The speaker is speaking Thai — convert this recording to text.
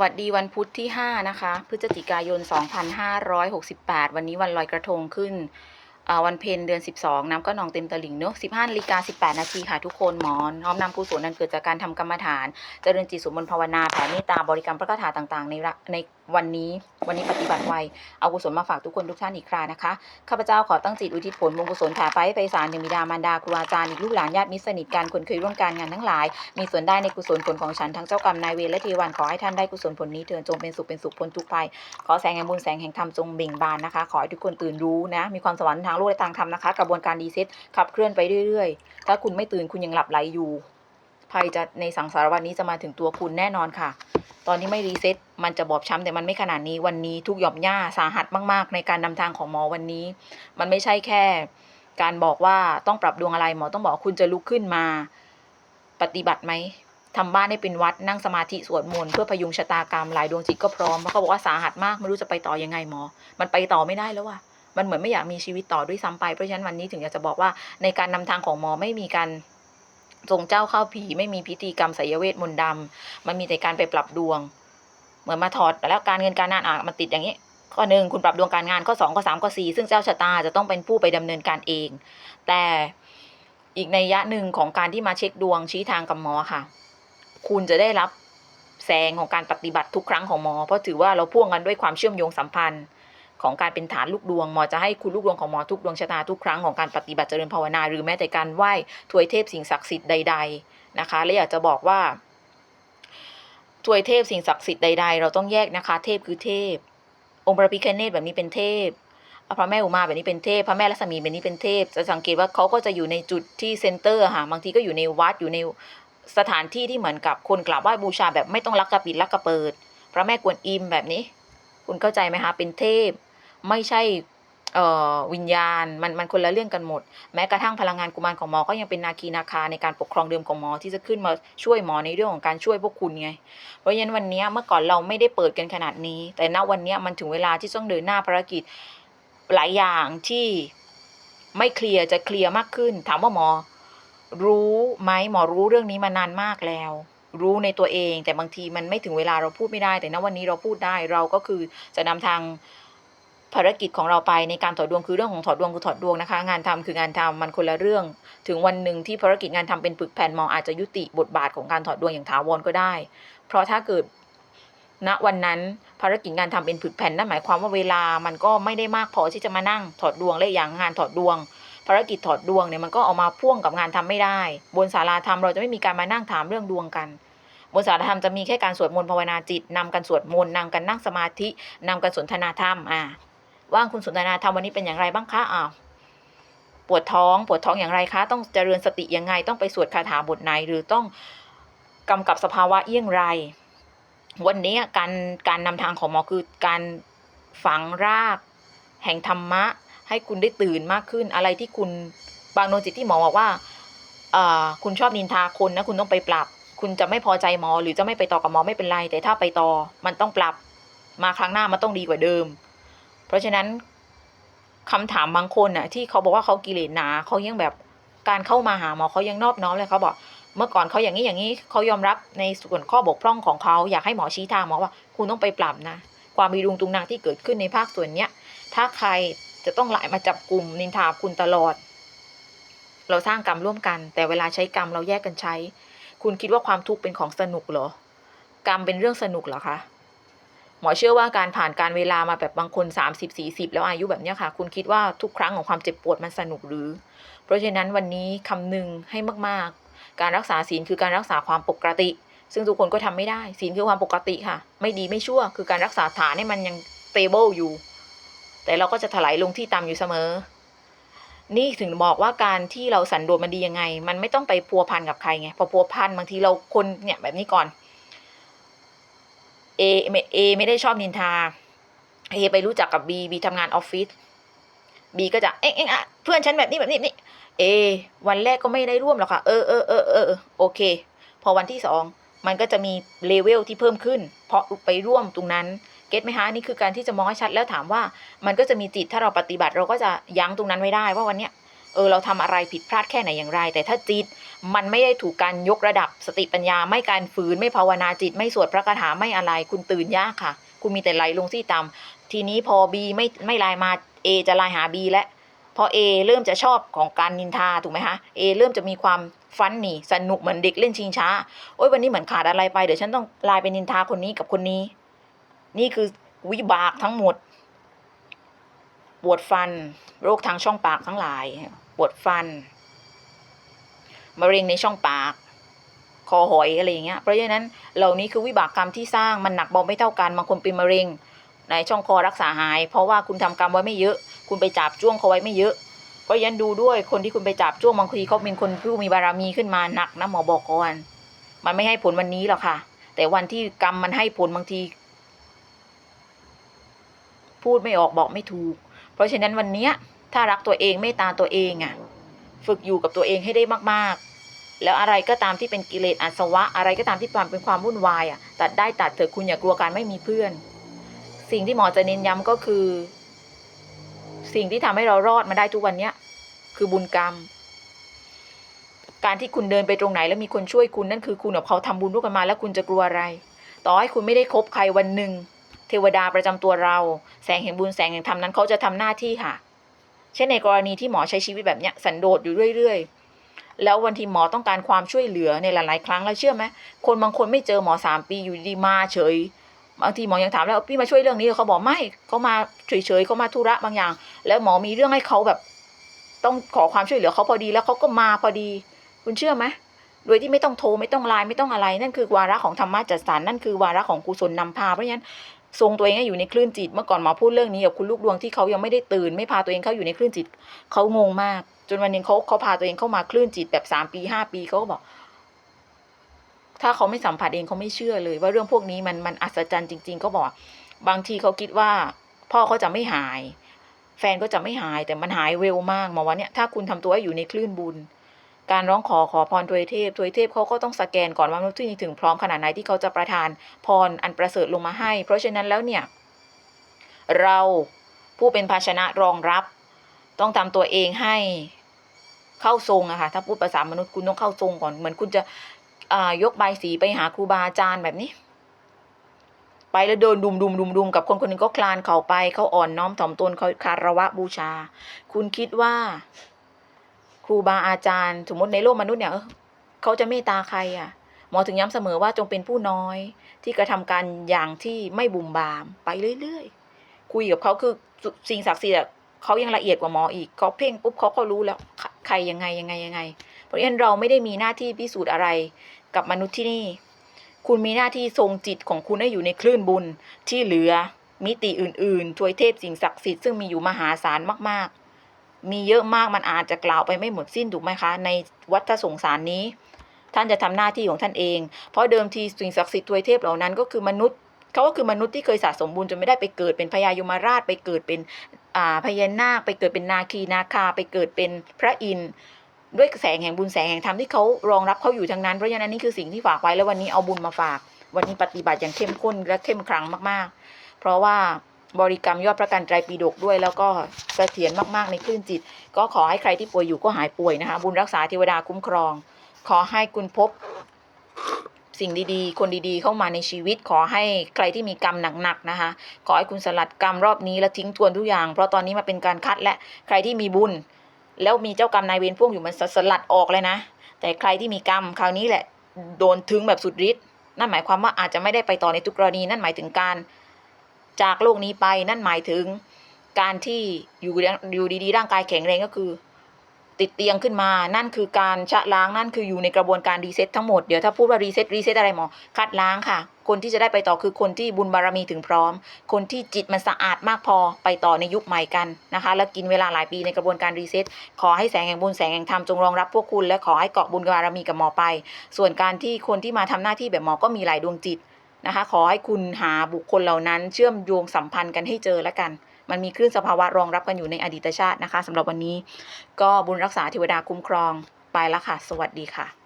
วัสดีวันพุธที่ 5 นะคะ พฤศจิกายน 2568 วันนี้วันลอยกระทงขึ้น วันเพ็ญเดือน 12 น้ำก็นองเต็มตลิ่งเนอะ15นาฬิกา18 นาทีค่ะทุกคนหมอนน้อมนำกุศลนั้นเกิดจากการทำกรรมฐาน เจริญจิตสมบนภาวนาแผ่เมตตาบริกรรมพระคาถาต่างๆ ในในวันนี้วันนี้ปฏิบัติไวเอากุศลมาฝากทุกคนทุกท่านอีกครานะคะข้าพเจ้าขอตั้งจิตอุทิศผลบุญกุศลแผ่ไปให้ไพศาลถึงบิดามารดาครูอาจารย์อีกลูกหลานญาติมิตรสนิทกันคนเคยร่วมการงานทั้งหลาย มีส่วนได้ในกุศลผลของฉันทั้งเจ้ากรรมนายเวรและเทวันขอให้ท่านได้กุศลผลนี้เถิดจงเป็นสุขเป็นสุขพ้นทุกภัยขอแสงแห่งบุญแสงแห่งธรรมจงเบ่งบานนะคะ ขอให้ทุกคนตื่นรู้นะ มีความสวรรค์ทางโลกและทางธรรมนะคะ กระบวนการดีเซ็ตขับเคลื่อนไปเรื่อยๆ ถ้าคุณไม่ตื่นคุณยังหลับไหลอยู่ ภัยจะในสังสารวัฏนี้จะมาถึงตัวคุณแน่นอนค่ะ ตอนนี้ไม่รีเซ็ตมันจะบอบช้ำแต่มันไม่ขนาดนี้วันนี้ทุกหย่อมหญ้าสาหัสมากๆ ในการนำทางของหมอวันนี้ มันไม่ใช่แค่ การบอกว่าต้องปรับดวงอะไรหมอต้องบอกคุณจะลุกขึ้นมา ปฏิบัติไหมทำบ้านให้เป็นวัดนั่งสมาธิสวดมนต์เพื่อพยุงชะตากรรมหลายดวงจิตก็พร้อมเพราะเขาบอกว่าสาหัสมากไม่รู้จะไปต่อยังไงหมอ มันไปต่อไม่ได้แล้วว่ะมันเหมือนไม่อยากมีชีวิตต่อด้วยซ้ำไปเพราะฉะนั้นวันนี้ถึงอยากจะบอกว่าในการนำทางของหมอไม่มีการ ส่งเจ้าเข้าผีไม่มีพิธีกรรมไสยเวทมนต์ดำมันมีแต่การไปปรับดวง เหมือนมาถอดแล้วการเงินการงานอะมันติดอย่างนี้ ข้อหนึ่งคุณปรับดวงการงานข้อสองข้อสามข้อสี่ซึ่งเจ้าชะตาจะต้องเป็นผู้ไปดำเนินการเอง แต่อีกในยะหนึ่งของการที่มาเช็คดวงชี้ทางกับหมอค่ะ คุณจะได้รับแสงของการปฏิบัติทุกครั้งของหมอ เพราะถือว่าเราพ่วงกันด้วยความเชื่อมโยงสัมพันธ์ ของการเป็นฐานลูกดวงหมอจะให้คุณลูกดวงของหมอทุกดวงชะตาทุกครั้งของการปฏิบัติเจริญภาวนา หรือแม้แต่การไหว้ถวยเทพสิ่งศักดิ์สิทธิ์ใด ๆนะคะ และอยากจะบอกว่าถวยเทพสิ่งศักดิ์สิทธิ์ใด ๆ เราต้องแยกนะคะ เทพคือเทพ องค์พระพิฆเนศแบบนี้เป็นเทพพระแม่อุมาแบบนี้เป็นเทพ พระแม่ลักษมีแบบนี้เป็นเทพ จะสังเกตว่าเขาก็จะอยู่ในจุดที่เซนเตอร์ค่ะบางทีก็อยู่ในวัดอยู่ในสถานที่ที่เหมือนกับคนกราบไหว้บูชาแบบไม่ต้องลักกระปิดลักกระเปิด พระแม่กวนอิมแบบนี้ คุณเข้าใจไหมคะเป็นเทพ ไม่ใช่เอ่อวิญญาณมันมันคนละเรื่องกันหมด แม้กระทั่งพลังงานกุมารของหมอก็ยังเป็นนาคีนาคาในการปกครองเดิมของหมอที่จะขึ้นมาช่วยหมอในเรื่องของการช่วยพวกคุณไง เพราะฉะนั้นวันนี้เมื่อก่อนเราไม่ได้เปิดกันขนาดนี้ แต่ณวันนี้มันถึงเวลาที่ต้องเดินหน้าภารกิจหลายอย่างที่ไม่เคลียร์จะเคลียร์มากขึ้น ถามว่าหมอ รู้ไหมหมอรู้เรื่องนี้มานานมากแล้ว รู้ในตัวเอง แต่บางทีมันไม่ถึงเวลาเราพูดไม่ได้ แต่ณวันนี้เราพูดได้เราก็คือจะนำทางภารกิจของเราไปในการถอดดวงคือเรื่องของถอดดวงคือถอดดวงนะคะ งานทำคืองานทำมันคนละเรื่อง ถึงวันหนึ่งที่ภารกิจงานทำเป็นปึกแผ่นมองอาจจะยุติบทบาทของการถอดดวงอย่างถาวรก็ได้ เพราะถ้าเกิดณวันนั้นภารกิจงานทำเป็นผึกแผ่นนั่นหมายความว่าเวลามันก็ไม่ได้มากพอที่จะมานั่งถอดดวงและอย่างงานถอดดวง ภารกิจถอดดวงเนี่ยมันก็เอามาพ่วงกับงานทำไม่ได้ บนศาลาธรรมเราจะไม่มีการมานั่งถามเรื่องดวงกัน บนศาลาธรรมจะมีแค่การสวดมนต์ภาวนาจิตนำกันสวดมนต์นำกันนั่งสมาธินำกันสนทนาธรรมอ่าว่างคุณสนทนาธรรมวันนี้เป็นอย่างไรบ้างคะอ้าวปวดท้องปวดท้องอย่างไรคะ ต้องเจริญสติยังไงต้องไปสวดคาถาบทไหนหรือต้องกำกับสภาวะเยี่ยงไร วันนี้การการนำทางของหมอคือการฝังรากแห่งธรรมะ ให้คุณได้ตื่นมากขึ้นอะไรที่คุณบางโนจิตที่หมอบอกว่าคุณชอบนินทาคนนะคุณต้องไปปรับ คุณจะไม่พอใจหมอ หรือจะไม่ไปต่อกับหมอไม่เป็นไร แต่ถ้าไปต่อมันต้องปรับมาครั้งหน้ามันต้องดีกว่าเดิม เพราะฉะนั้นคำถามบางคนน่ะ ที่เขาบอกว่าเขากิเลสหนาเขายังแบบการเข้ามาหาหมอเขายังนอบน้อมเลยเขาบอก เมื่อก่อนเขาอย่างนี้อย่างนี้เขายอมรับในส่วนข้อบกพร่องของเขาอยากให้หมอชี้ทางหมอว่า คุณต้องไปปรับนะ ความมีรุงตุงนางที่เกิดขึ้นในภาคส่วนเนี้ยถ้าใครจะต้องหลามาจับกลุ่มนินทาคุณตลอด เราสร้างกรรมร่วมกัน แต่เวลาใช้กรรมเราแยกกันใช้ คุณคิดว่าความทุกข์เป็นของสนุกเหรอ กรรมเป็นเรื่องสนุกเหรอคะหมอเชื่อว่าการผ่านการเวลามาแบบบางคน 30 40 แล้วอายุแบบเนี้ยค่ะ คุณคิดว่าทุกครั้งของความเจ็บปวดมันสนุกหรือ เพราะฉะนั้นวันนี้คำนึงให้มากๆ การรักษาศีลคือการรักษาความปกติ ซึ่งทุกคนก็ทำไม่ได้ศีลคือความปกติค่ะ ไม่ดีไม่ชั่ว คือการรักษาฐานให้มันยังเตเบิลอยู่ แต่เราก็จะถลายลงที่ต่ำอยู่เสมอ นี่ถึงบอกว่าการที่เราสันโดษมันดียังไง มันไม่ต้องไปพัวพันกับใครไงพอพัวพันบางทีเราคนเนี่ยแบบนี้ก่อนเอเอไม่ได้ชอบนินทาเอไปรู้จักกับบีบีทำงานออฟฟิศบีก็จะเอ๊ะเอ๊ะอะเพื่อนฉันแบบนี้แบบนี้นี้เอ วันแรกก็ไม่ได้ร่วมหรอกค่ะเออเออเออเออโอเค พอวันที่สองมันก็จะมีเลเวลที่เพิ่มขึ้น เพราะไปร่วมตรงนั้น ก็ตไหมคะนี่คือการที่จะมองให้ชัดแล้วถามว่า มันก็จะมีจิตถ้าเราปฏิบัติเราก็จะยั้งตรงนั้นไว้ได้ว่าวันเนี้ยเออเราทำอะไรผิดพลาดแค่ไหนอย่างไร แต่ถ้าจิตมันไม่ได้ถูกการยกระดับสติปัญญา ไม่การฝืนไม่ภาวนาจิต ไม่สวดพระคาถาไม่อะไร คุณตื่นยากค่ะ คุณมีแต่ไหลลงที่ต่ำทีนี้พอบีไม่ไม่ไลน์มาเอจะไลน์หาบีแล้วพอเอเริ่มจะชอบของการนินทาถูกไหมคะเอเริ่มจะมีความฟันหนีสนุกเหมือนเด็กเล่นชิงช้าโอ้ยวันนี้เหมือนขาดอะไรไปเดี๋ยวฉันต้องไลน์ไปนินทาคนนี้กับคนนี้ นี่คือวิบากทั้งหมด ปวดฟัน โรคทางช่องปากทั้งหลาย ปวดฟันมะเร็งในช่องปาก คอหอยอะไรอย่างเงี้ย เพราะฉะนั้นเหล่านี้คือวิบากกรรมที่สร้างมันหนักเบาไม่เท่ากันบางคนเป็นมะเร็ง ในช่องคอรักษาหาย เพราะว่าคุณทำกรรมไว้ไม่เยอะ คุณไปจับจ้วงเขาไว้ไม่เยอะ เพราะฉะนั้นดูด้วยคนที่คุณไปจับจ้วงบางทีเขาเป็นคนผู้มีบารมีขึ้นมาหนักนะหมอบอกก่อนมันไม่ให้ผลวันนี้หรอกค่ะ แต่วันที่กรรมมันให้ผลบางที พูดไม่ออกบอกไม่ถูก เพราะฉะนั้นวันเนี้ยถ้ารักตัวเองเมตตาตัวเองอะ่ะฝึกอยู่กับตัวเองให้ได้มากๆ แล้วอะไรก็ตามที่เป็นกิเลสอาสวะ อะไรก็ตามที่ความเป็นความวุ่นวายอะ่ะตัดได้ตัดเถอะคุณอย่ากลัวการไม่มีเพื่อน สิ่งที่หมอจะเน้นย้ำก็คือ สิ่งที่ทำให้เรารอดมาได้ทุกวันเนี้ยคือบุญกรรม การที่คุณเดินไปตรงไหนแล้วมีคนช่วยคุณนั่นคือคุณกับเขาทำบุญร่วมกันมาแล้วคุณจะกลัวอะไร ต่อให้คุณไม่ได้คบใครวันหนึ่ง เทวดาประจำตัวเรา แสงแห่งบุญแสงแห่งธรรมนั้นเขาจะทำหน้าที่ค่ะ เช่นในกรณีที่หมอใช้ชีวิตแบบเนี้ยสันโดษอยู่เรื่อยๆ แล้ววันที่หมอต้องการความช่วยเหลือในหลายๆ ครั้งแล้วเชื่อไหมคนบางคนไม่เจอหมอสามปีอยู่ดีมาเฉยบางทีหมอยังถามแล้วพี่มาช่วยเรื่องนี้เหรอเขาบอกไม่เขามาเฉยๆเขามาธุระบางอย่าง แล้วหมอมีเรื่องให้เขาแบบ ต้องขอความช่วยเหลือเขาพอดีแล้วเขาก็มาพอดี คุณเชื่อไหมโดยที่ไม่ต้องโทรไม่ต้องไลน์ไม่ต้องอะไร นั่นคือวาระของธรรมะจัดสรรนั่นคือวาระของกุศลนำพาเพราะฉะนั้น ทรงตัวเองให้อยู่ในคลื่นจิต เมื่อก่อนหมอพูดเรื่องนี้กับคุณลูกดวงที่เขายังไม่ได้ตื่น ไม่พาตัวเองเข้าอยู่ในคลื่นจิตเขางงมาก จนวันหนึงเขาเขาพาตัวเองเข้ามาคลื่นจิตแบบสามปีห้าปีเขาก็บอก ถ้าเขาไม่สัมผัสเองเขาไม่เชื่อเลย ว่าเรื่องพวกนี้มันมันอัศจรรย์จริงๆเขาบอก บางทีเขาคิดว่า พ่อเขาจะไม่หาย แฟนก็จะไม่หายแต่มันหายเร็วมากหมอว่าเนี่ยถ้าคุณทำตัวให้อยู่ในคลื่นบุญ การร้องขอขอพรทวยเทพทวยเทพเขาก็ต้องสแกนก่อนว่ามนุษย์ที่ถึงพร้อมขนาดไหนที่เขาจะประทานพรอันประเสริฐลงมาให้ เพราะฉะนั้นแล้วเนี่ย เราผู้เป็นภาชนะรองรับ ต้องทำตัวเองให้เข้าทรงอะค่ะถ้าพูดภาษามนุษย์คุณต้องเข้าทรงก่อนเหมือนคุณจะยกใบสีไปหาครูบาอาจารย์แบบนี้ ไปแล้วเดินดุมดุมดุมดุมกับคนคนหนึ่งก็คลานเขาไปเขาอ่อนน้อมถ่อมตนเขาคารวะบูชา คุณคิดว่า ครูบาอาจารย์ สมมติในโลกมนุษย์เนี่ยเออเขาจะเมตตาใครอะหมอถึงย้ำเสมอว่าจงเป็นผู้น้อย ที่กระทำการอย่างที่ไม่บุ่มบามไปเรื่อยๆ คุยกับเขาคือสิ่งศักดิ์สิทธิ์เขายังละเอียดกว่าหมออีกเขาเพ่งปุ๊บเขาก็รู้แล้วใครใครยังไงยังไงยังไง เพราะฉะนั้นเราไม่ได้มีหน้าที่พิสูจน์อะไรกับมนุษย์ที่นี่ คุณมีหน้าที่ทรงจิตของคุณให้อยู่ในคลื่นบุญที่เหลือมิติอื่นๆ ทวยเทพสิ่งศักดิ์สิทธิ์ซึ่งมีอยู่มหาศาลมากๆ มีเยอะมากมันอาจจะกล่าวไปไม่หมดสิ้นถูกไหมคะ ในวัฏสงสารนี้ ท่านจะทำหน้าที่ของท่านเอง เพราะเดิมทีสิ่งศักดิ์สิทธิ์ทวยเทพเหล่านั้นก็คือมนุษย์เขาก็คือมนุษย์ที่เคยสะสมบุญจนไม่ได้ไปเกิดเป็นพญายมราชไปเกิดเป็นพญานาคไปเกิดเป็นนาคีนาคาไปเกิดเป็นพระอินทร์ด้วยแสงแห่งบุญแสงแห่งธรรมที่เขารองรับเขาอยู่ทั้งนั้นเพราะฉะนั้นนี่คือสิ่งที่ฝากไว้แล้ววันนี้เอาบุญมาฝาก วันนี้ปฏิบัติอย่างเข้มข้นและเข้มขลังมากๆ เพราะว่า บริกรรมยอดพระกันไตรปิฎกด้วย แล้วก็เสถียรมากๆในคลื่นจิต ก็ขอให้ใครที่ป่วยอยู่ก็หายป่วยนะคะ บุญรักษาเทวดาคุ้มครอง ขอให้คุณพบสิ่งดีๆ คนดีๆ เข้ามาในชีวิต ขอให้ใครที่มีกรรมหนักๆนะคะ ขอให้คุณสลัดกรรมรอบนี้แล้วทิ้งทวนทุกอย่าง เพราะตอนนี้มาเป็นการคัดและใครที่มีบุญ แล้วมีเจ้ากรรมนายเวรพ่วงอยู่มันสลัดออกเลยนะ แต่ใครที่มีกรรมคราวนี้แหละโดนถึงแบบสุดฤทธิ์นั่นหมายความว่าอาจจะไม่ได้ไปต่อในทุกกรณีนั่นหมายถึงการ จากโลกนี้ไปนั่นหมายถึงการที่อยู่อยู่ดีๆ ร่างกายแข็งแรงก็คือ ติดเตียงขึ้นมา นั่นคือการชะล้างนั่นคืออยู่ในกระบวนการรีเซ็ตทั้งหมด เดี๋ยวถ้าพูดว่ารีเซ็ตรีเซ็ตอะไรหมอคัดล้างค่ะ คนที่จะได้ไปต่อคือคนที่บุญบารมีถึงพร้อม คนที่จิตมันสะอาดมากพอไปต่อในยุคใหม่กันนะคะ แล้วกินเวลาหลายปีในกระบวนการรีเซ็ตขอให้แสงแห่งบุญแสงแห่งธรรมจงรองรับพวกคุณและขอให้เกาะบุญบารมีกับหมอไป ส่วนการที่คนที่มาทำหน้าที่แบบหมอก็มีหลายดวงจิต นะคะ ขอให้คุณหาบุคคลเหล่านั้น เชื่อมโยงสัมพันธ์กันให้เจอแล้วกัน มันมีคลื่นสภาวะรองรับกันอยู่ในอดีตชาตินะคะสำหรับวันนี้ ก็บุญรักษาเทวดาคุ้มครอง ไปแล้วค่ะ สวัสดีค่ะ